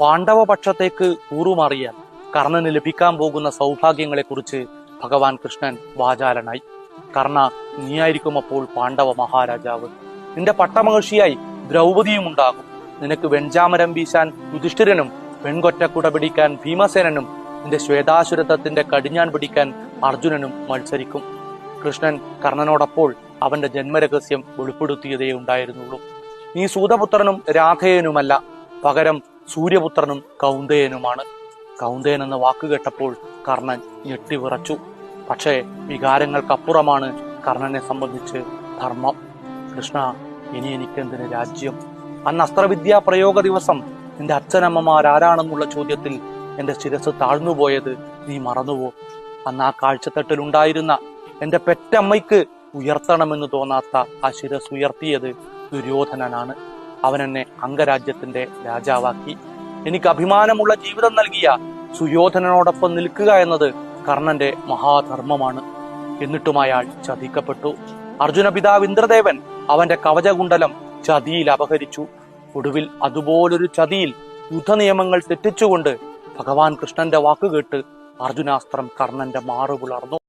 പാണ്ഡവ പക്ഷത്തേക്ക് കൂറുമാറിയാൽ കർണന് ലഭിക്കാൻ പോകുന്ന സൗഭാഗ്യങ്ങളെക്കുറിച്ച് ഭഗവാൻ കൃഷ്ണൻ വാചാലനായി. കർണ നീയായിരിക്കും അപ്പോൾ പാണ്ഡവ മഹാരാജാവ്. നിന്റെ പട്ടമഹർഷിയായി ദ്രൗപദിയും ഉണ്ടാകും. നിനക്ക് വെഞ്ചാമരം വീശാൻ യുധിഷ്ഠിരനും പെൺകൊറ്റക്കുട പിടിക്കാൻ ഭീമസേനനും നിന്റെ ശ്വേതാശുരത്വത്തിന്റെ കടിഞ്ഞാൻ പിടിക്കാൻ അർജുനനും മത്സരിക്കും. കൃഷ്ണൻ കർണനോടപ്പോൾ അവന്റെ ജന്മരഹസ്യം വെളിപ്പെടുത്തിയതേ ഉണ്ടായിരുന്നുള്ളൂ. നീ സൂതപുത്രനും രാധേയനുമല്ല. പകരം സൂര്യപുത്രനും കൗന്ദയനുമാണ്. കൗന്ദയൻ എന്ന വാക്ക് കേട്ടപ്പോൾ കർണൻ ഞെട്ടിവിറച്ചു പക്ഷേ വികാരങ്ങൾക്കപ്പുറമാണ് കർണനെ സംബന്ധിച്ച് ധർമ്മം. കൃഷ്ണ ഇനി എനിക്കെന്തിന് രാജ്യം? അന്ന് അസ്ത്രവിദ്യാ പ്രയോഗ ദിവസം നിന്റെ അച്ഛനമ്മമാരാരാണെന്നുള്ള ചോദ്യത്തിൽ എന്റെ ശിരസ് താഴ്ന്നുപോയത് നീ മറന്നുവോ അന്ന് ആ കാഴ്ചത്തട്ടിലുണ്ടായിരുന്ന എന്റെ പെറ്റമ്മയ്ക്ക് ഉയർത്തണമെന്ന് തോന്നാത്ത ആ ശിരസ് ഉയർത്തിയത് ദുര്യോധനനാണ്. അവൻ എന്നെ അംഗരാജ്യത്തിന്റെ രാജാവാക്കി. എനിക്ക് അഭിമാനമുള്ള ജീവിതം നൽകിയ സുയോധനനോടൊപ്പം നിൽക്കുക എന്നത് കർണന്റെ മഹാധർമ്മമാണ്. എന്നിട്ടും അയാൾ ചതിക്കപ്പെട്ടു. അർജുന പിതാവ് ഇന്ദ്രദേവൻ അവന്റെ കവചകുണ്ടലം ചതിയിൽ അപഹരിച്ചു. ഒടുവിൽ അതുപോലൊരു ചതിയിൽ യുദ്ധനിയമങ്ങൾ തെറ്റിച്ചുകൊണ്ട് ഭഗവാൻ കൃഷ്ണന്റെ വാക്കുകേട്ട് അർജുനാസ്ത്രം കർണന്റെ മാറു പുലർന്നു.